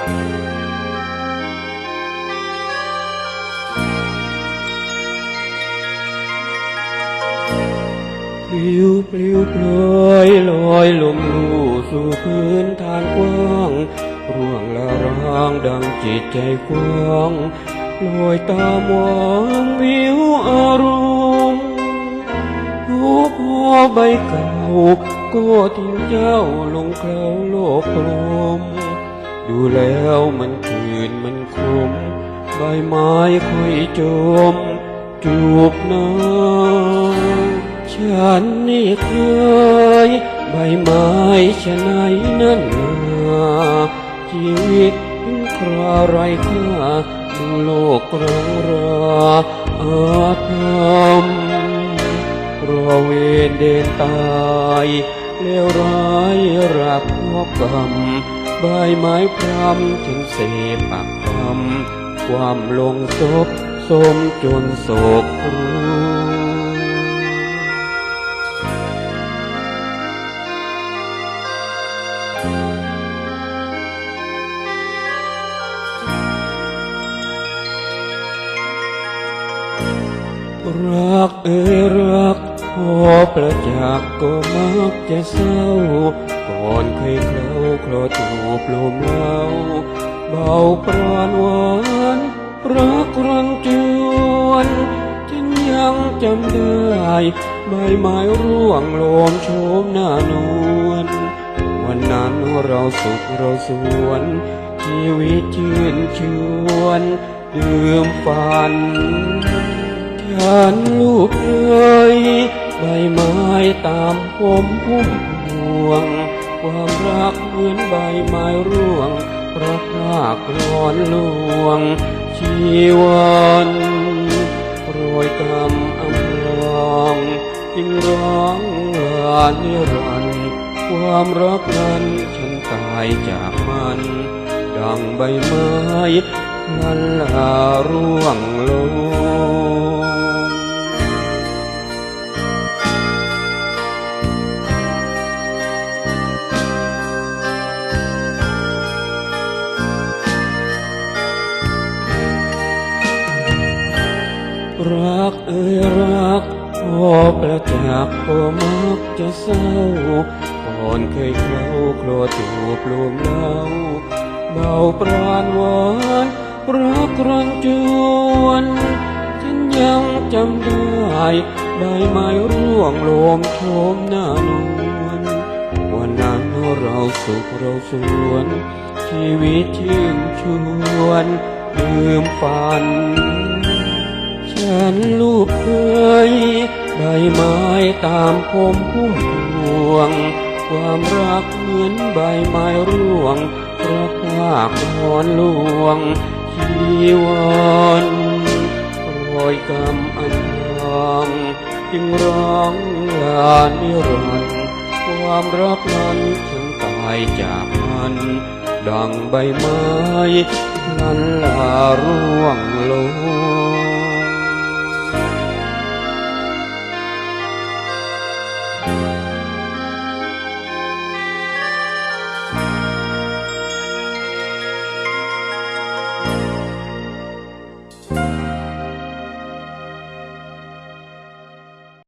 ปลิวปลิวปลอยลอยลมลู่สู่พื้นทางกว้างร่วงละร้างดังจิตใจกว้างลอยตามองวิวอารมณ์รูปหัวใบเก่าก็ทิ้งเจ้าลงเคลาโลกลม ดูแล้วมันคืนมันคมใบไม้ค่อยจม จูบน้ำฉันนี่เคย ใบไม้ชะไหนนั่นนาชีวิตคราไรค่าดูโลกรังราอาธรรมรอเวรเดินตายเลวร้ายรักพวกกรรม ใบไม้พรำฉันเสปักคำความลงศพสมจนโศกรู้รักเอ่ยรัก อประจักษ์ก็มักจะเศร้า ก่อนเคยเคล้าคลอจูบลมเล่าเบาปราณหวานรักรังจวนฉันยังจำได้ใบไม้ร่วงโลมโชมหน้านวลวันนั้นเราสุขเราสวน ชีวิตชื่นชวนดื่มฝัน ฉันลูกเอ๋ย ตามผมพุ่มพวง ความรักเหมือนใบไม้ร่วงรักรากร้อนลวง ชีวันโรยกรรมอำลองจึงร้องลานิรันด์ความรักนั้นฉันตายจากมัน ดังใบไม้นันลาร่วงล กเอ่ยรักพอประจักษ์ก็มักจะเศร้าก่อนเคยเคล้าคลอจูบลมเล่าเบาปราณหวานรักรังจวนฉันยังจำได้ใบไม้ร่วงโลมโชมหน้านวลวันนั้นเราสุขเราสวน ชีวิตชื่นชวนดื่มฝัน ฉันลูกเคยใบไม้ตามผมพุ่มพวง ความรักเหมือนใบไม้ร่วงเพรักลากนอนลวงชีวันรอยกรรมอันลังจึงร้องลานิรันด์ความรักนั้นฉันตายจากมัน ดังใบไม้นั้นลาร่วงลง